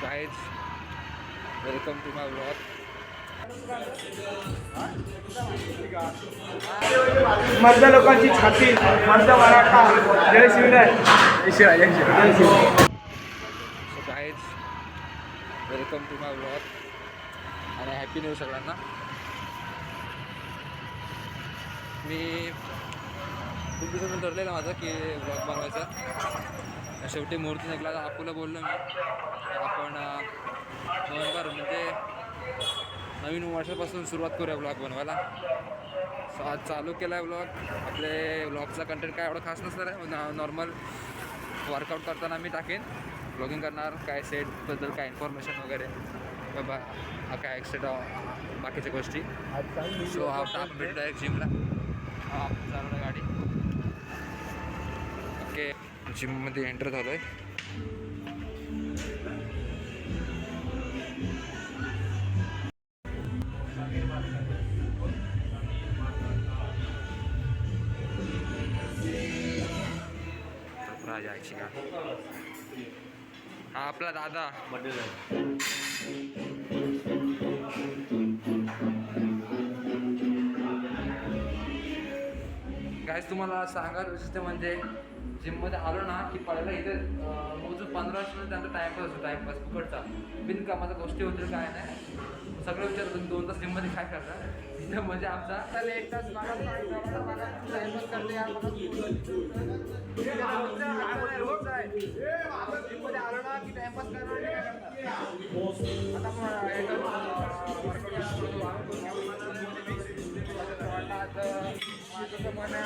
guys, welcome to my vlog. मधल्या लोकांची छाती मधला मराठा. जय शिवराय. जय शिवाय जय शिवाय जय शिवाय welcome to my vlog. आणि हॅपी न्यू सगळ्यांना. मी खूप दिवसातून ठरलेलं माझं की ब्लॉग बनवायचा. शेवटी मुहूर्त निघाला. तर अपूला बोललो मी. आपण नोव्हेंबर म्हणजे नवीन वर्षापासून सुरुवात करूया ब्लॉग बनवायला. सो आज चालू केला आहे ब्लॉग आपले ब्लॉगचा कंटेंट काय एवढं खास नसणार आहे. नॉर्मल वर्कआउट करताना मी टाकेन. ब्लॉगिंग करणार काय सेटबद्दल काय इन्फॉर्मेशन वगैरे. बाबा हा काय एक्स्ट्रा बाकीच्या गोष्टी. सो हा होता आपण भेटू डायरेक्ट जिमला हा आपण चालवलं गाडी. जिममध्ये एंटर झालो आहे जायची का हा आपला दादा. गायस तुम्हाला सांगायचं विशिष्ट म्हणजे जिममध्ये आलो ना की पहिला इथे अं, मोजून पंधरा वर्ष त्यांचा टाइमपास होतो टाइमपास फुकटचा. बिनकामाच्या गोष्टी होतील काय नाही. सगळं विचारतो तुम्ही दोन तास जिममध्ये काय करता? तिथं म्हणजे आमचा त्याला एक तास मला टाइमपास करते आलो ना की करणार आता माझं तर मन आहे,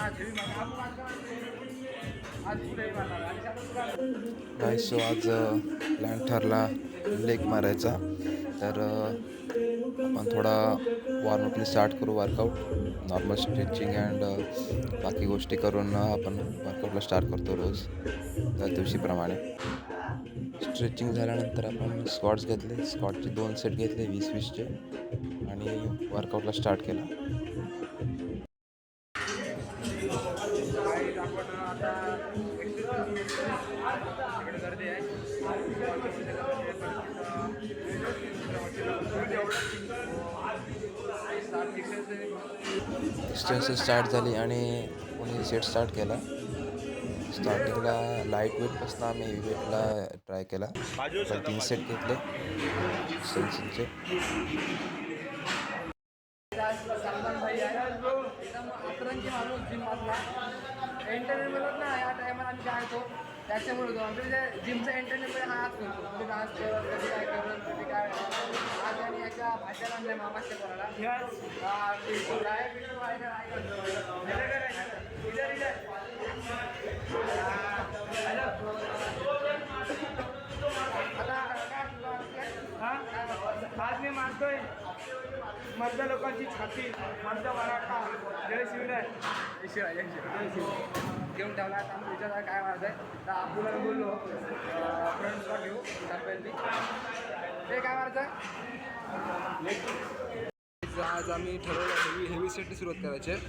काय सो आज uh, प्लॅन ठरला लेग मारायचा. तर uh, आपण थोडा वॉर्मअपने स्टार्ट करू वर्कआउट नॉर्मल स्ट्रेचिंग अँड बाकी गोष्टी करून uh, आपण वर्कआउटला स्टार्ट करतो रोज. दर दिवशीप्रमाणे. स्ट्रेचिंग झाल्यानंतर आपण स्क्वॉट्स घेतले. स्क्वॉटचे दोन सेट घेतले वीस वीसचे. आणि वर्कआउटला स्टार्ट केला. Guys, आपण आता exercise तिकडे गर्दी आहे एक्सटेन्शन स्टार्ट झाली आणि कोणी सेट स्टार्ट केला. स्टार्टिंगला लाइट वेटपासून आम्ही हेवी वेटला ट्राय केला. तर तीन सेट घेतले. एक्सटेन्शनचे एकदम माणूस जिम मधला एंटरटेनमेंट ना या टायमाला आम्ही काय होतो त्याच्यामुळे होतो. आमच्या म्हणजे जिमचं एंटरटेनमेंट हा हाच करतो कधी डान्स करत कधी काय करत कधी काय. आज आणि याच्या भाषेला आणल्या मामाच्या कोणाला काय video आहे आता आज मी मानतोय मधल्या लोकांची छाती मधला मराठा जय शिवराय. जय शिवाय जय शिवाय जय शिवाय घेऊन ठेवला आता. आम्ही विचार काय मारत आहे तर अबूला बोललो. फ्रेंड्सला घेऊ. टप्प्यातली ते काय मारत आज आम्ही ठरवलं हेवी हेवी सेटनी सुरुवात करायची आहे.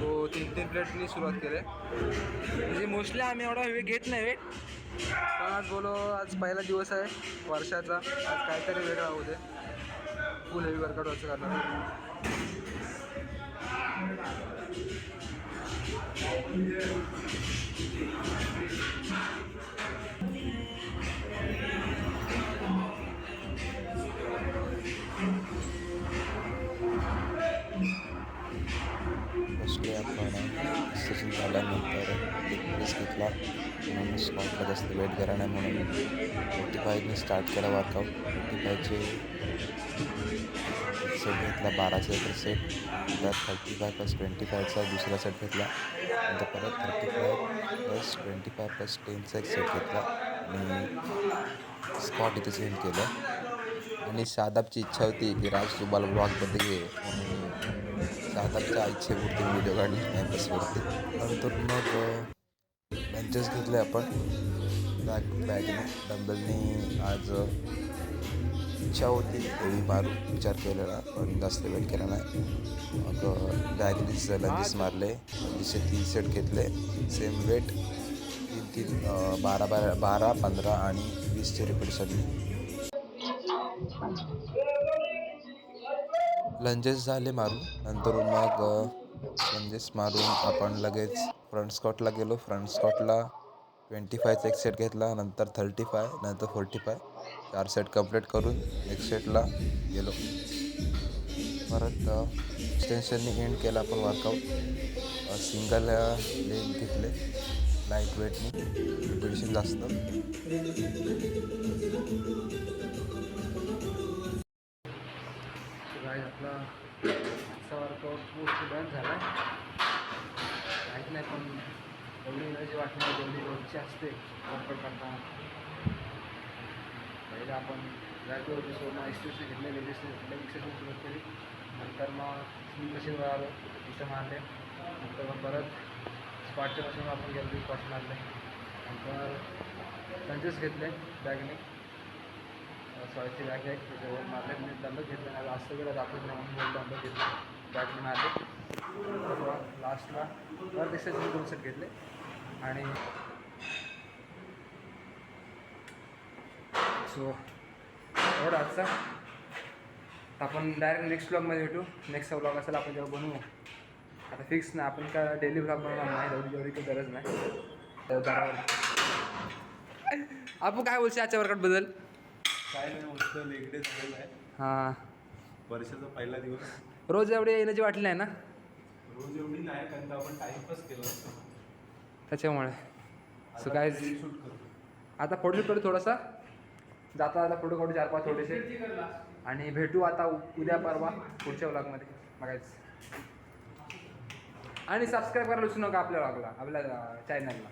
तो तीन तीन प्लेटनी सुरुवात केली आहे. म्हणजे मोस्टली आम्ही एवढा हेवी घेत नाही वेट पण आज बोलो आज पहिला दिवस आहे वर्षाचा. आज काहीतरी वेगळा होऊ दे. फुल हेवी वर्कआउट असं करणार बसले आपण. सेशन झाल्यानंतर एक प्रेस घेतला. म्हणून स्कॉटला जास्त वेट करा नाही म्हणून. फोर्टी फायने स्टार्ट केला वर्कआउट फोर्टी फायचे सेट घेतला बाराचा एक सेट त्यात थर्टी फाय प्लस ट्वेंटी फायचा दुसरा सेट घेतला. नंतर परत thirty five plus twenty five plus टेनचा एक सेट घेतला. आणि स्पॉट इथे सेंड केलं. आणि शादाबची इच्छा होती की राज तुम्हाला ब्लॉगमध्ये घे. म्हणून शादाबच्या इच्छेपुरती व्हिडिओ काढले कॅम्पसवरती नंतर मग बेंचेस घेतले आपण. बॅग बॅगने डंबलनी आज इच्छा होती हेवी मारू विचार केलेला पण जास्त वेळ केला नाही. मग बॅगनीच लंजेस मारले लंजेसचे तीन सेट घेतले. सेम वेट तीन तीन बारा बारा बारा पंधरा आणि वीसचे रिपीटसाठी लंजेस झाले मारून नंतर मग लंजेस मारून आपण लगेच फ्रंट स्कॉटला गेलो. फ्रंट स्कॉटला ट्वेंटी फायचा एक सेट घेतला नंतर थर्टी फाय नंतर फोर्टी फाय. चार सेट कंप्लीट करून नेक्स्ट सेटला गेलो. परत एक्सटेन्शनने एंड केला आपण वर्कआउट सिंगल लेग घेतले. लाइट वेटने रिपिटेशन जास्त आपला वर्कआउट मोस्ट डन झाला काहीच नाही पण एवढी एनर्जी वाटणार तेवढी रोजची असते. वर्कआउट करताना पहिले आपण जायचो होतो सोडणं एक्सप्रेशन घेतले लेडीजने घेतले एक्सरसाइज सुरू केली. नंतर मग स्विम मशीनवर आलो तिथं मारले. नंतर मग परत स्पॉटच्या मशीनवर आपण गेलो स्पॉट मारले. नंतर लंचेस घेतले बॅगने सॉरीची बॅग आहे त्याच्यावर मारले. मी दंड घेतले नाही जास्त वेळा जातच नाही म्हणून दंड घेतले. बॅगने मारले. लास्टला एक्सरसाइज दोन सेट घेतले. आणि सो एवढा आजचा. आपण डायरेक्ट नेक्स्ट ब्लॉगमध्ये भेटू. नेक्स्ट ब्लॉग असेल आपण जेव्हा बनवू. आता फिक्स नाही आपण का डेली ब्लॉग बनवणार नाही एवढी जेवढी काही गरज नाही. तर बरोबर आपण काय बोलशील आजच्या वर्कआउटबद्दल काय नाही मस्त लेगडे झालेलं आहे. हां. वर्षाचा पहिला दिवस. रोज एवढी एनर्जी वाटली नाही ना? रोज एवढी नाही कारण का आपण टाइमपास केला असतो. त्याच्यामुळे. सो काय शूट करतो. आता फोटोशूट करू थोडासा. जाता जाता फोटो काढू चार पाच थोडेसे. आणि भेटू आता उ- उद्या परवा पुढच्या व्लॉगमध्ये बघायचं आणि सबस्क्राईब करायला विसरू नका आपल्या व्लॉगला आपल्या चॅनलला